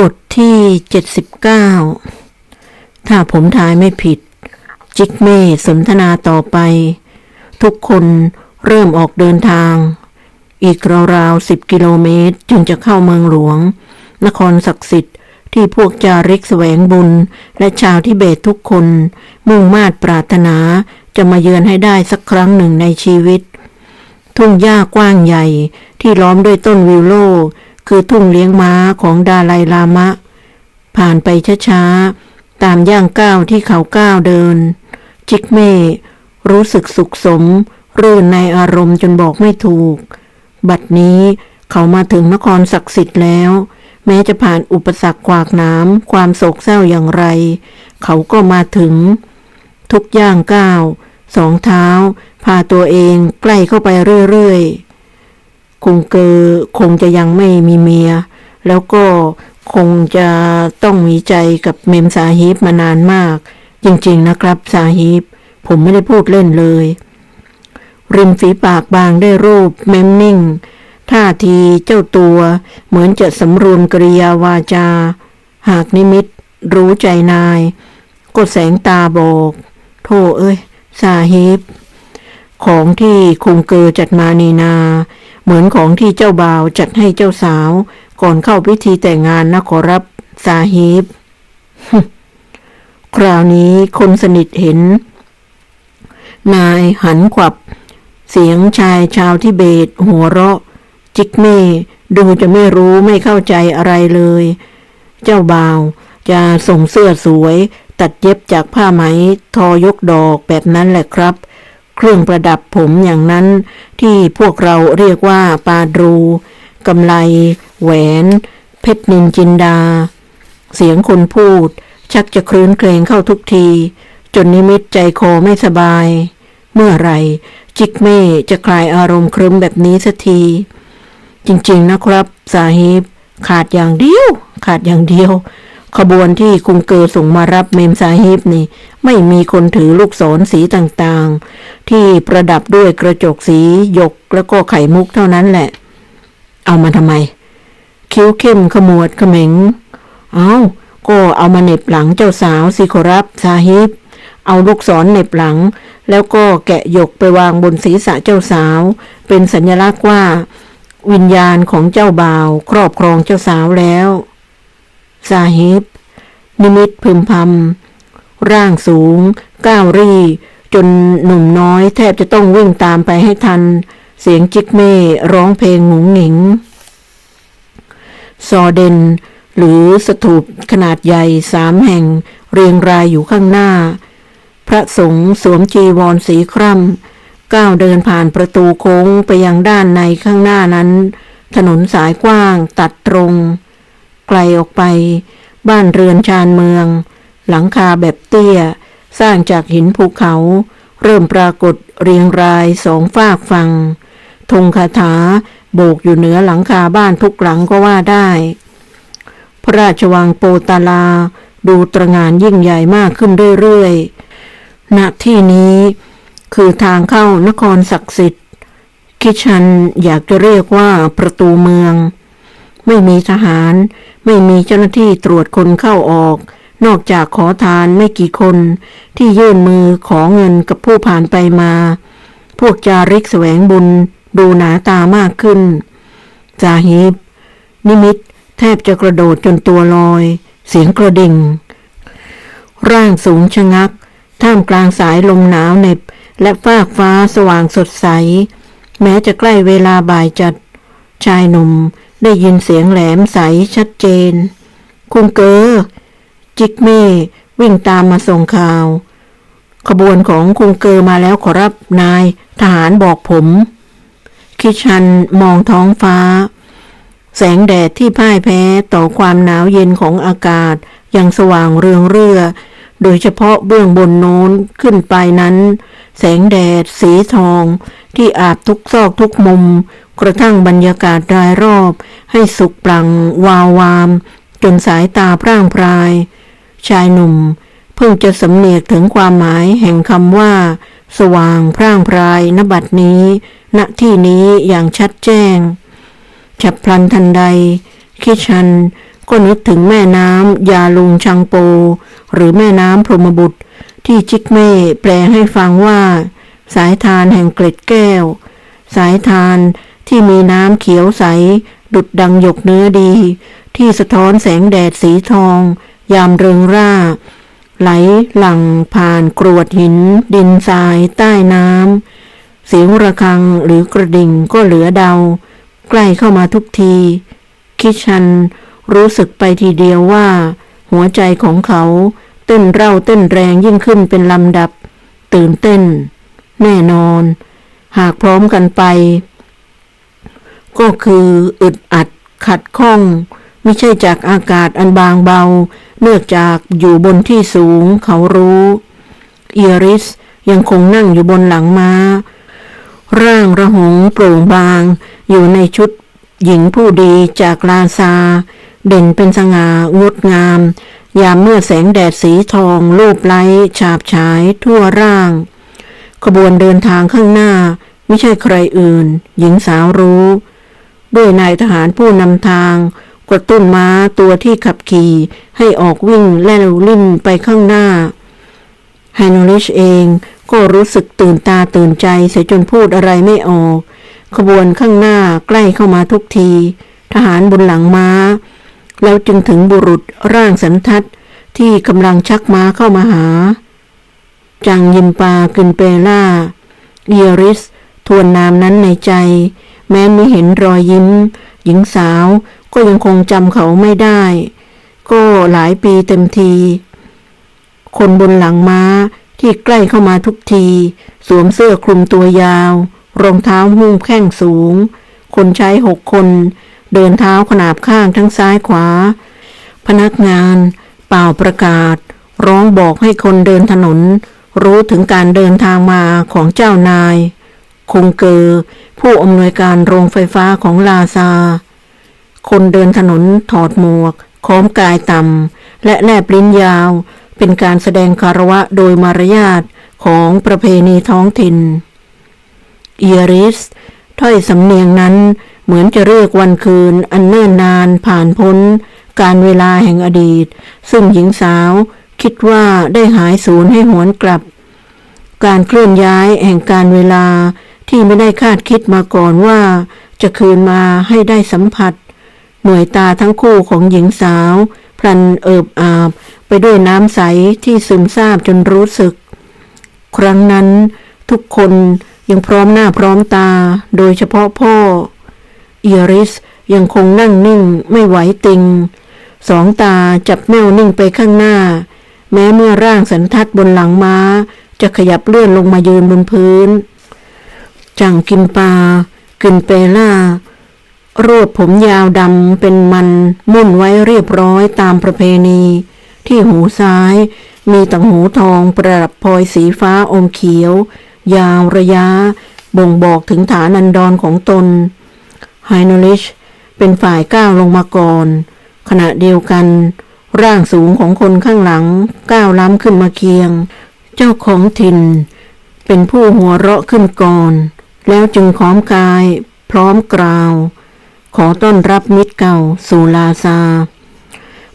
บทที่ 79 ถ้าผมทายไม่ผิด จิกเม่สนทนาต่อไป ทุกคนเริ่มออกเดินทาง อีกราวๆสิบกิโลเมตรจึงจะเข้าเมืองหลวง นครศักดิ์สิทธิ์ที่พวกจาริกแสวงบุญ และชาวทิเบตทุกคน มุ่งมาตรปรารถนาจะมาเยือนให้ได้สักครั้งหนึ่งในชีวิต ทุ่งหญ้ากว้างใหญ่ที่ล้อมด้วยต้นวิวโล คือทุ่งเลี้ยงม้าของดาไลลามะ ผ่านไปช้าๆ ตามย่างก้าวที่เขาก้าวเดิน จิกเม่รู้สึกสุขสม รื่นในอารมณ์จนบอกไม่ถูก บัดนี้เขามาถึงนครศักดิ์สิทธิ์แล้ว แม้จะผ่านอุปสรรคขวากน้ำความโศกเศร้าอย่างไร เขาก็มาถึง ทุกย่างก้าวสองเท้า พาตัวเองใกล้เข้าไปเรื่อยๆ คงเกอคงจะยังไม่มีเมีย แล้วก็คงจะต้องมีใจกับเมมสาฮิบมานานมาก จริงๆนะครับสาฮิบผมไม่ได้พูดเล่นเลย ริมฝีปากบางได้รูปเมมนิ่ง ท่าทีเจ้าตัวเหมือนจะสำรวมกริยาวาจา หากนิมิตรู้ใจนาย ก็แสงตาบอกโธ่เอ้ยสาฮิบของที่คุงเกอจัดมานีนา เหมือนของที่เจ้าบ่าวจัดให้เจ้าสาว ก่อนเข้าพิธีแต่งงานนะขอรับสาฮิบคราวนี้คนสนิทเห็น นายหันขวับ เสียงชายชาวทิเบต หัวเราะ จิกเม่ดูจะไม่รู้ไม่เข้าใจอะไรเลย เจ้าบ่าวจะส่งเสื้อสวย ตัดเย็บจากผ้าไหม ทอยกดอกแบบนั้นแหละครับ เครื่องประดับผมอย่างนั้น ที่พวกเราเรียกว่าปาดรูกำไล แหวน เพชรนินจินดา เสียงคนพูด ชักจะครื้นเครงเข้าทุกที จนนิมิตใจคอไม่สบาย เมื่อไรจิกเม่จะคลายอารมณ์ครึ้มแบบนี้สักที จริงๆนะครับ สาฮิบขาดอย่างเดียว ขาดอย่างเดียว ขบวนที่คุงเกอส่งมารับเมมสาฮิบนี่ ไม่มีคนถือลูกศรสีต่างๆ ที่ประดับด้วยกระจกสีหยกแล้วก็ไข่มุกเท่านั้นแหละ เอามาทำไม คิ้วเข้มขมวดเขม็งเอาก็เอามาเน็บหลังเจ้าสาวสิขอรับสาฮิบ เอาลูกศรเน็บหลัง แล้วก็แกะหยกไปวางบนศีรษะเจ้าสาว เป็นสัญลักษณ์ว่า วิญญาณของเจ้าบ่าว ครอบครองเจ้าสาวแล้ว สาฮิบ นิมิตพึมพำร่างสูง ก้าวรี่ จนหนุ่มน้อยแทบจะต้องวิ่งตามไปให้ทัน เสียงจิกเม่ร้องเพลงหงุงหงิง ซอเดน หรือสถูปขนาดใหญ่สามแห่ง เรียงรายอยู่ข้างหน้า พระสงฆ์สวมจีวรสีคร่ำก้าวเดินผ่านประตูโค้งไปยังด้านในข้างหน้านั้น ถนนสายกว้างตัดตรง ไกลออกไป บ้านเรือนชานเมือง หลังคาแบบเตี้ย สร้างจากหินภูเขา เริ่มปรากฏเรียงรายสองฝากฝั่งธงคาถาโบกอยู่เหนือหลังคาบ้านทุกหลังก็ว่าได้ พระราชวังโปตาลา ดูตระงานยิ่งใหญ่มากขึ้นเรื่อยๆณที่นี้คือทางเข้านครศักดิ์สิทธิ์คิชันอยากจะเรียกว่าประตูเมือง ไม่มีทหาร ไม่มีเจ้าหน้าที่ตรวจคนเข้าออก นอกจากขอทานไม่กี่คน ที่ยื่นมือขอเงินกับผู้ผ่านไปมา พวกจาริกแสวงบุญ ดูหนาตามากขึ้นจาฮิบนิมิตแทบจะกระโดดจนตัวลอย เสียงกระดิ่ง ร่างสูงชะงัก ท่ามกลางสายลมหนาวเหน็บ และฟากฟ้าสว่างสดใส แม้จะใกล้เวลาบ่ายจัด ชายหนุ่ม ได้ยินเสียงแหลมใสชัดเจน คุณเกอจิกเม่วิ่งตามมาส่งข่าว ขบวนของคุงเกอมาแล้วขอรับนาย ทหารบอกผม คิชันมองท้องฟ้า แสงแดดที่พ่ายแพ้ต่อความหนาวเย็นของอากาศ ยังสว่างเรืองเรือโดยเฉพาะเบื้องบนโน้นขึ้นไปนั้น แสงแดดสีทองที่อาบทุกซอกทุกมุม กระทั่งบรรยากาศรายรอบให้สุกปลังวาววาม จนสายตาพร่างพราย ชายหนุ่ม เพิ่งจะสำเนียกถึงความหมายแห่งคำว่า สว่างพร่างพรายณบัดนี้ ณที่นี้อย่างชัดแจ้ง ฉับพลันทันใด คิชันก็นึกถึงแม่น้ำยาลุงชังโป หรือแม่น้ำพรหมบุตร ที่จิกเม่แปลให้ฟังว่า สายทานแห่งเกล็ดแก้ว สายทาน ที่มีน้ำเขียวใส ดุดดังหยกเนื้อดี ที่สะท้อนแสงแดดสีทอง ยามเริงร่า ไหลหลั่งผ่านกรวดหิน ดินทรายใต้น้ำเสียงระฆังหรือกระดิ่งก็เหลือเดา ใกล้เข้ามาทุกที คิชันรู้สึกไปทีเดียวว่า หัวใจของเขาเต้นเร่าเต้นแรงยิ่งขึ้นเป็นลำดับ ตื่นเต้น แน่นอน หากพร้อมกันไป ก็คืออึดอัดขัดข้อง ไม่ใช่จากอากาศอันบางเบา เนื่องจากอยู่บนที่สูงเขารู้ เอริสยังคงนั่งอยู่บนหลังม้า ร่างระหงโปร่งบาง อยู่ในชุดหญิงผู้ดีจากลาซา เด่นเป็นสง่างดงาม ยามเมื่อแสงแดดสีทองลูบไล้ฉาบฉายทั่วร่าง ขบวนเดินทางข้างหน้า ไม่ใช่ใครอื่น หญิงสาวรู้ ด้วยนายทหารผู้นำทางกระตุ้นม้าตัวที่ขับขี่ให้ออกวิ่งแล่วลิ่นไปข้างหน้าไฮโนริชเองก็รู้สึกตื่นตาตื่นใจเสียจนพูดอะไรไม่ออก ขบวนข้างหน้าใกล้เข้ามาทุกที ทหารบนหลังม้า แล้วจึงถึงบุรุษร่างสันทัดที่กำลังชักม้าเข้ามาหา จังยิมปากินเปล่าเอียริส ทวนนามนั้นในใจ แม้ไม่เห็นรอยยิ้ม หญิงสาวก็ยังคงจำเขาไม่ได้ ก็หลายปีเต็มที คนบนหลังม้าที่ใกล้เข้ามาทุกที สวมเสื้อคลุมตัวยาว รองเท้าหุ้มแข้งสูง คนใช้หกคน เดินเท้าขนาบข้างทั้งซ้ายขวา พนักงาน เป่าประกาศ ร้องบอกให้คนเดินถนน รู้ถึงการเดินทางมาของเจ้านาย คงเกอผู้อำนวยการโรงไฟฟ้าของลาซา คนเดินถนนถอดหมวกค้อมกายต่ำและแลบลิ้นยาว เป็นการแสดงคารวะโดยมารยาทของประเพณีท้องถิ่นเอริสถ้อยสำเนียงนั้นเหมือนจะเรียกวันคืนอันเนิ่นนานผ่านพ้น การเวลาแห่งอดีต ซึ่งหญิงสาวคิดว่าได้หายสูญให้หวนกลับ การเคลื่อนย้ายแห่งการเวลา ที่ไม่ได้คาดคิดมาก่อนว่า จะคืนมาให้ได้สัมผัส หน่วยตาทั้งคู่ของหญิงสาว พลันเอิบอาบ ไปด้วยน้ำใสที่ซึมซาบจนรู้สึก ครั้งนั้นทุกคนยังพร้อมหน้าพร้อมตา โดยเฉพาะพ่อ เอริสยังคงนั่งนิ่งไม่ไหวติง สองตาจับแนวนิ่งไปข้างหน้า แม้เมื่อร่างสันทัดบนหลังม้า จะขยับเลื่อนลงมายืนบนพื้น จังกินปากินเปล่ารวบผมยาวดำเป็นมันมุ่นไว้เรียบร้อยตามประเพณี ที่หูซ้าย มีต่างหูทองประดับพลอยสีฟ้าอมเขียว ยาวระยะ บ่งบอกถึงฐานันดรของตนไฮโนลิชเป็นฝ่ายก้าวลงมาก่อน ขณะเดียวกัน ร่างสูงของคนข้างหลังก้าวล้ำขึ้นมาเคียง เจ้าของถิ่น เป็นผู้หัวเราะขึ้นก่อน แล้วจึงค้อมกาย พร้อมกล่าว ขอต้อนรับมิตรเก่า สู่ลาซา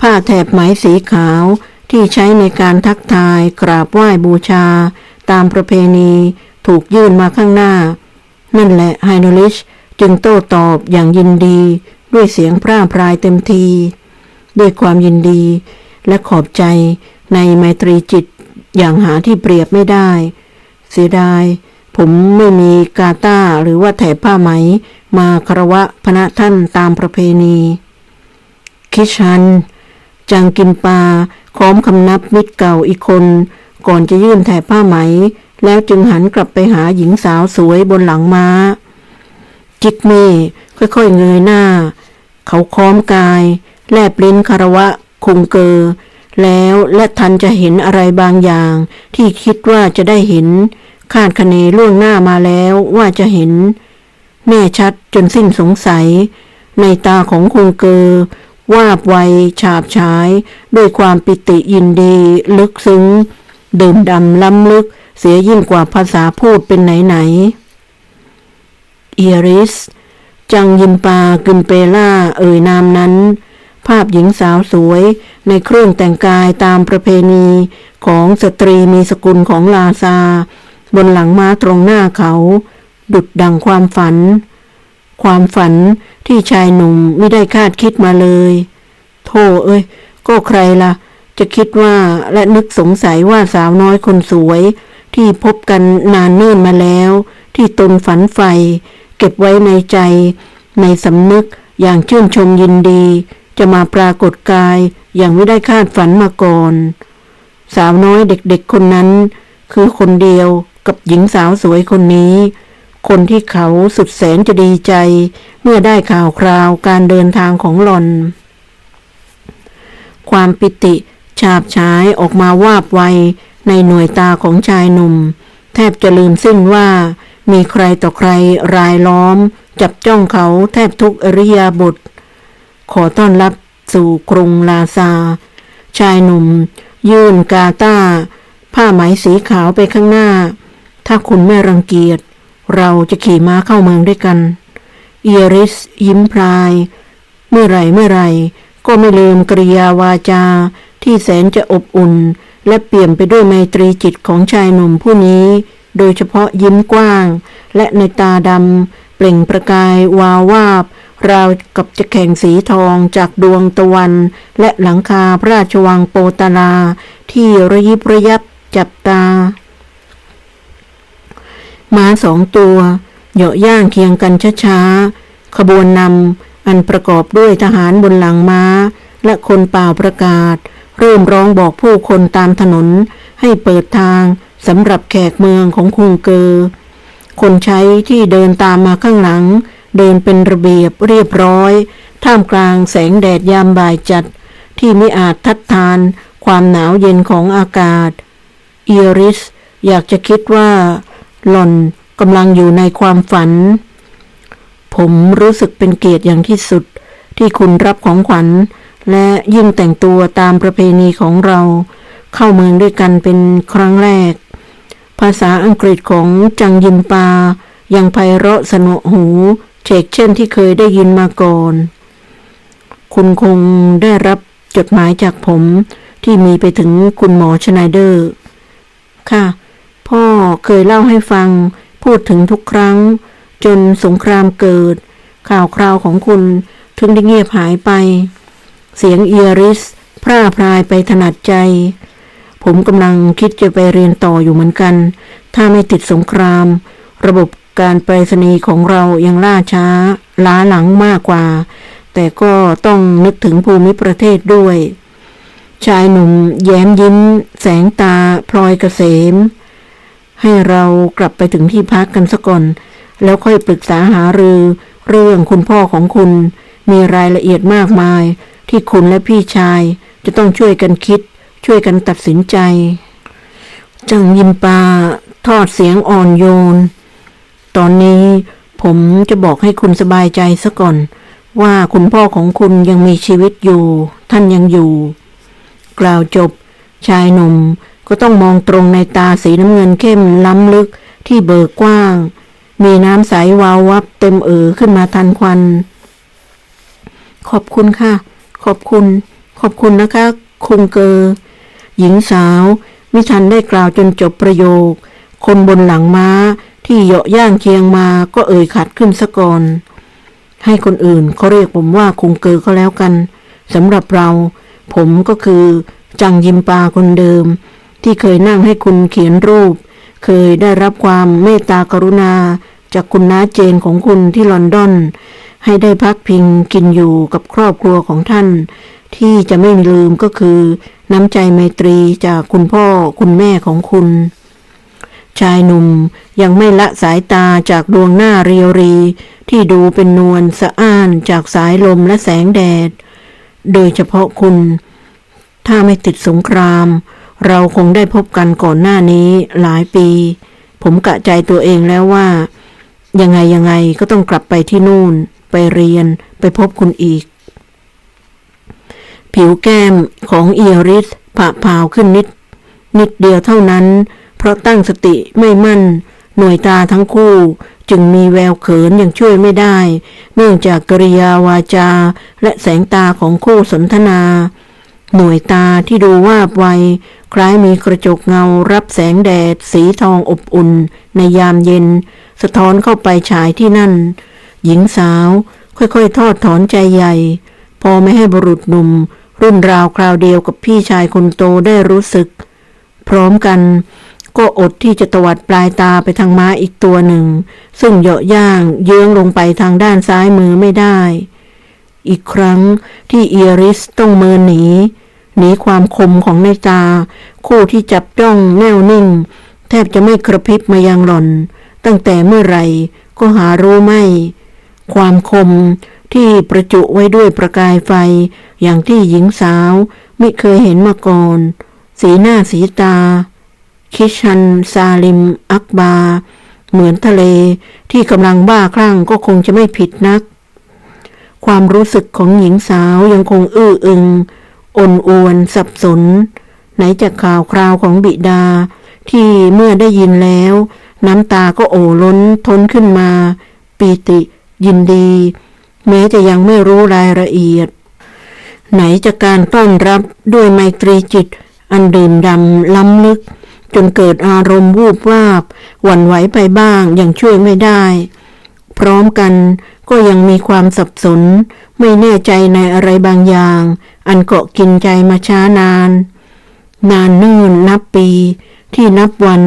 ผ้าแถบไหมสีขาวที่ใช้ในการทักทายกราบไหว้บูชา ตามประเพณีถูกยื่นมาข้างหน้า นั่นแหละไฮโนลิชจึงโต้ตอบอย่างยินดี ด้วยเสียงพร่าพรายเต็มที ด้วยความยินดีและขอบใจในไมตรีจิตอย่างหาที่เปรียบไม่ได้ เสียดาย ผมไม่มีกาตาหรือว่าแถบผ้าไหม มาคารวะพระท่านตามประเพณี คิชันจังกินปาค้อมคำนับมิตรเก่าอีกคน ก่อนจะยื่นแถบผ้าไหม แล้วจึงหันกลับไปหาหญิงสาวสวยบนหลังม้า จิกเม่ค่อยๆเงยหน้า เขาค้อมกาย แลบลิ้นคารวะคงเกอ แล้วและทันจะเห็นอะไรบางอย่าง ที่คิดว่าจะได้เห็น คาดคะเนล่วงหน้ามาแล้วว่าจะเห็น แน่ชัดจนสิ้นสงสัย ในตาของคงเกอวาบไวฉาบฉาย ด้วยความปิติยินดี ลึกซึ้ง ดื่มดำล้ำลึก เสียยิ่งกว่าภาษาพูดเป็นไหนๆเอริส จังยิมปากินเปล่าเอ่ยนามนั้น ภาพหญิงสาวสวยในเครื่องแต่งกายตามประเพณีของสตรีมีสกุลของลาซา บนหลังม้าตรงหน้าเขา ดุดดังความฝัน ความฝันที่ชายหนุ่มไม่ได้คาดคิดมาเลย โธ่เอ้ย ก็ใครล่ะ จะคิดว่าและนึกสงสัยว่าสาวน้อยคนสวย ที่พบกันนานเนิ่นมาแล้ว ที่ตนฝันใฝ่เก็บไว้ในใจ ในสำนึกอย่างชื่นชมยินดี จะมาปรากฏกายอย่างไม่ได้คาดฝันมาก่อน สาวน้อยเด็กๆคนนั้น คือคนเดียว กับหญิงสาวสวยคนนี้ คนที่เขาสุดแสนจะดีใจ เมื่อได้ข่าวคราวการเดินทางของหลอน ความปิติฉาบฉายออกมาวาบไวในหน่วยตาของชายหนุ่ม แทบจะลืมสิ้นว่า มีใครต่อใครรายล้อม จับจ้องเขาแทบทุกอริยาบท ขอต้อนรับสู่กรุงลาซา ชายหนุ่ม ยื่นกาตาผ้าไหมสีขาวไปข้างหน้า ถ้าคุณไม่รังเกียจ เราจะขี่ม้าเข้าเมืองด้วยกัน เอริส ยิ้มพลาย เมื่อไรเมื่อไรก็ไม่ลืมกริยาวาจา ที่แสนจะอบอุ่น และเปี่ยมไปด้วยไมตรีจิตของชายหนุ่มผู้นี้ โดยเฉพาะยิ้มกว้าง และในตาดำเปล่งประกายวาววาบราวกับจะแข่งสีทองจากดวงตะวัน และหลังคาพระราชวังโปตาลา ที่ระยิบระยับจับตา ม้าสองตัวเหยาะย่างเคียงกันช้าๆ ขบวนนำอันประกอบด้วยทหารบนหลังม้า และคนเป่าประกาศ เริ่มร้องบอกผู้คนตามถนน ให้เปิดทางสำหรับแขกเมืองของคุงเกอ คนใช้ที่เดินตามมาข้างหลัง เดินเป็นระเบียบเรียบร้อย ท่ามกลางแสงแดดยามบ่ายจัด ที่ไม่อาจทัดทานความหนาวเย็นของอากาศ เอริสอยากจะคิดว่า หล่อนกำลังอยู่ในความฝัน ผมรู้สึกเป็นเกียรติอย่างที่สุดที่คุณรับของขวัญ และยิ่งแต่งตัวตามประเพณีของเรา เข้าเมืองด้วยกันเป็นครั้งแรก ภาษาอังกฤษของจังยิมปา ยังไพเราะสนอหูเชกเช่นที่เคยได้ยินมาก่อน คุณคงได้รับจดหมายจากผมที่มีไปถึงคุณหมอชไนเดอร์ ค่ะ พ่อเคยเล่าให้ฟัง พูดถึงทุกครั้ง จนสงครามเกิด ข่าวคราวของคุณถึงได้เงียบหายไป เสียงเอียริส พร่าพรายไปถนัดใจ ผมกำลังคิดจะไปเรียนต่ออยู่เหมือนกัน ถ้าไม่ติดสงคราม ระบบการไปรษณีย์ของเรายังล่าช้า ล้าหลังมากกว่า แต่ก็ต้องนึกถึงภูมิประเทศด้วย ชายหนุ่มแย้มยิ้ม แสงตา พลอยเกษม ให้เรากลับไปถึงที่พักกันซะก่อน แล้วค่อยปรึกษาหารือ เรื่องคุณพ่อของคุณ มีรายละเอียดมากมาย ที่คุณและพี่ชาย จะต้องช่วยกันคิด ช่วยกันตัดสินใจ จังยิมปาทอดเสียงอ่อนโยน ตอนนี้ผมจะบอกให้คุณสบายใจซะก่อน ว่าคุณพ่อของคุณยังมีชีวิตอยู่ ท่านยังอยู่ กล่าวจบ ชายหนุ่ม ก็ต้องมองตรงในตาสีน้ำเงินเข้มล้ำลึกที่เบิกกว้าง มีน้ำใสวาววับเต็มเอ๋อขึ้นมาทันควัน ขอบคุณค่ะ ขอบคุณ ขอบคุณนะคะ คุงเกอ หญิงสาวมิทันได้กล่าวจนจบประโยค คนบนหลังม้าที่เหยาะย่างเคียงมาก็เอ่ยขัดขึ้นซะก่อน ให้คนอื่นเขาเรียกผมว่าคุงเกอก็แล้วกันสำหรับเรา ผมก็คือจังยิมปาคนเดิม ที่เคยนั่งให้คุณเขียนรูป เคยได้รับความเมตตากรุณา จากคุณน้าเจนของคุณที่ลอนดอน ให้ได้พักพิงกินอยู่กับครอบครัวของท่าน ที่จะไม่ลืมก็คือ น้ำใจไมตรีจากคุณพ่อคุณแม่ของคุณ ชายหนุ่มยังไม่ละสายตาจากดวงหน้าเรียวรี ที่ดูเป็นนวลสะอ้านจากสายลมและแสงแดด โดยเฉพาะคุณ ถ้าไม่ติดสงคราม เราคงได้พบกันก่อนหน้านี้หลายปี ผมกะใจตัวเองแล้วว่า ยังไงยังไงก็ต้องกลับไปที่นู่น ไปเรียนไปพบคุณอีก ผิวแก้มของเอียริสผะพาวขึ้นนิด นิดเดียวเท่านั้น เพราะตั้งสติไม่มั่น หน่วยตาทั้งคู่จึงมีแววเขินยังช่วยไม่ได้ เนื่องจากกริยาวาจา และแสงตาของคู่สนทนา หน่วยตาที่ดูวาบไว คล้ายมีกระจกเงารับแสงแดด สีทองอบอุ่น ในยามเย็น สะท้อนเข้าไปฉายที่นั่น หญิงสาวค่อยๆ ทอดถอนใจใหญ่ พอไม่ให้บุรุษหนุ่ม รุ่นราวคราวเดียวกับพี่ชายคนโตได้รู้สึก พร้อมกันก็อดที่จะตวัดปลายตาไปทางม้าอีกตัวหนึ่ง ซึ่งเหยาะย่างเยื้องลงไปทางด้านซ้ายมือไม่ได้ อีกครั้งที่เอริสต้องเมินหนี หนีความคมของในตา คู่ที่จับจ้องแน่วนิ่ง แทบจะไม่กระพริบมายังหล่อน ตั้งแต่เมื่อไหร่ก็หารู้ไม่ ความคมที่ประจุไว้ด้วยประกายไฟ อย่างที่หญิงสาวไม่เคยเห็นมาก่อน สีหน้าสีตา คิชัน ซาลิม อักบา เหมือนทะเลที่กำลังบ้าคลั่งก็คงจะไม่ผิดนัก ความรู้สึกของหญิงสาวยังคงอื้ออึง อ่อนอวนสับสน ไหนจากข่าวคราวของบิดา ที่เมื่อได้ยินแล้ว น้ำตาก็โอ่ล้นทนขึ้นมา ปีติยินดี แม้จะยังไม่รู้รายละเอียด ไหนจากการต้อนรับด้วยไมตรีจิต อันดื่มดำล้ำลึก จนเกิดอารมณ์วูบวาบ หวั่นไหวไปบ้างยังช่วยไม่ได้ พร้อมกันก็ยังมีความสับสน ไม่แน่ใจในอะไรบางอย่าง อันเกาะกินใจมาช้านาน นานเนิ่นนับปี ที่นับวัน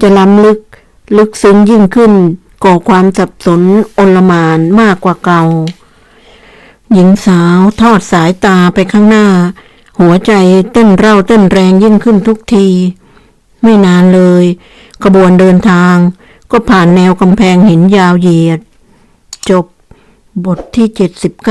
จะล้ำลึก ลึกซึ้งยิ่งขึ้น ก่อความสับสนอลมานมากกว่าเก่า หญิงสาวทอดสายตาไปข้างหน้า หัวใจเต้นเร่าเต้นแรงยิ่งขึ้นทุกที ไม่นานเลยขบวนเดินทางก็ผ่านแนวกำแพงหินยาวเหยียด จบบทที่79เ